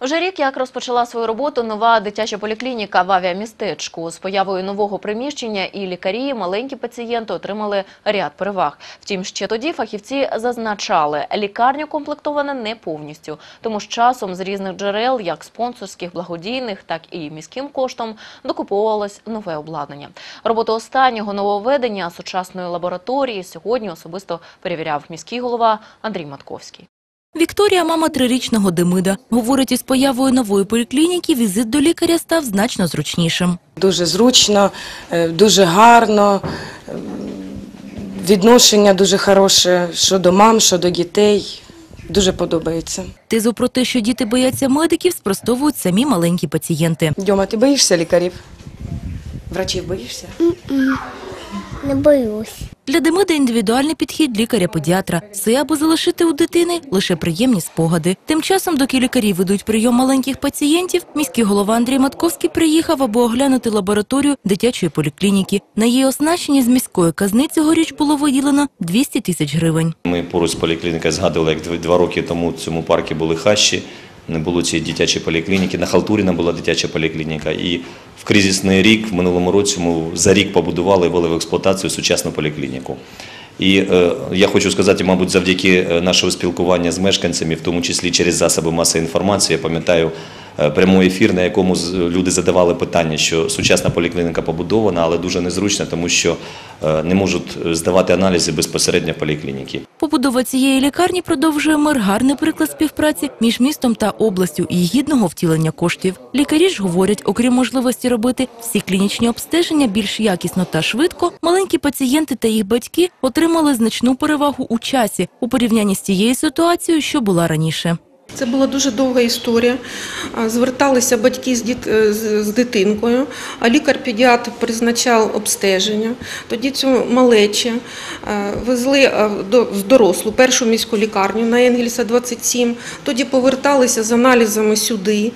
Вже рік як розпочала свою роботу нова дитяча поліклініка в авіамістечку. З появою нового приміщення і лікарі, і маленькі пацієнти отримали ряд переваг. Втім, ще тоді фахівці зазначали, лікарня комплектована не повністю, тому з часом з різних джерел, як спонсорських, благодійних, так і міським коштом, докуповувалось нове обладнання. Роботу останнього нововведення сучасної лабораторії сьогодні особисто перевіряв міський голова Андрій Матковський. Вікторія – мама трирічного Демида. Говорить, із появою нової поліклініки візит до лікаря став значно зручнішим. Дуже зручно, е, дуже гарно, відношення дуже хороше щодо мам, щодо дітей. Дуже подобається. Тезу про те, що діти бояться медиків, спростовують самі маленькі пацієнти. Дьома, ти боїшся лікарів? Врачів боїшся? Не боюсь. Для Демида індивідуальний підхід лікаря-педіатра. Все, аби залишити у дитини лише приємні спогади. Тим часом, доки лікарі ведуть прийом маленьких пацієнтів, міський голова Андрій Матковський приїхав, аби оглянути лабораторію дитячої поліклініки. На її оснащенні з міської казни цьогоріч було виділено 200 тисяч гривень. Ми поруч з поліклінікою згадували, як два роки тому в цьому парку були хащі, не було цієї дитячої поліклініки. На Халтуріна була дитяча поліклініка. І в кризисний рік, в минулому році, ми за рік побудували і ввели в експлуатацію сучасну поліклініку. І е, я хочу сказати, мабуть, завдяки е, нашого спілкування з мешканцями, в тому числі через засоби масової інформації, я пам'ятаю прямий ефір, на якому люди задавали питання, що сучасна поліклініка побудована, але дуже незручна, тому що е, не можуть е, здавати аналізи безпосередньо поліклініки. Побудова цієї лікарні продовжує мер гарний приклад співпраці між містом та областю і гідного втілення коштів. Лікарі ж говорять, окрім можливості робити всі клінічні обстеження більш якісно та швидко, маленькі пацієнти та їх батьки отримали значну перевагу у часі у порівнянні з тією ситуацією, що була раніше. Це була дуже довга історія. Зверталися батьки з, діт... е, з дитинкою, а лікар-педіатр призначав обстеження. Тоді цю малечі е, везли е, в дорослу першу міську лікарню на Енгельса 27. Тоді поверталися з аналізами сюди.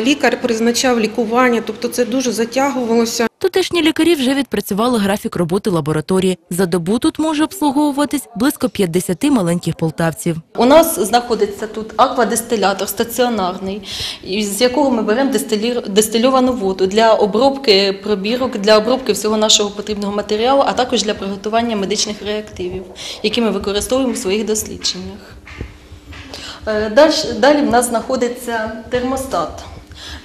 Лікар призначав лікування, тобто це дуже затягувалося. Тутешні лікарі вже відпрацювали графік роботи лабораторії. За добу тут може обслуговуватись близько 50 маленьких полтавців. У нас знаходиться тут аквадистилятор стаціонарний, з якого ми беремо дистильовану воду для обробки пробірок, для обробки всього нашого потрібного матеріалу, а також для приготування медичних реактивів, які ми використовуємо в своїх дослідженнях. Е, Далі в нас знаходиться термостат,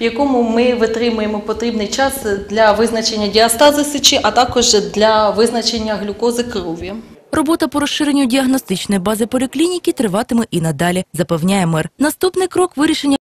в якому ми витримуємо потрібний час для визначення діастази сечі, а також для визначення глюкози крові. Робота по розширенню діагностичної бази поліклініки триватиме і надалі, запевняє мер. Наступний крок – вирішення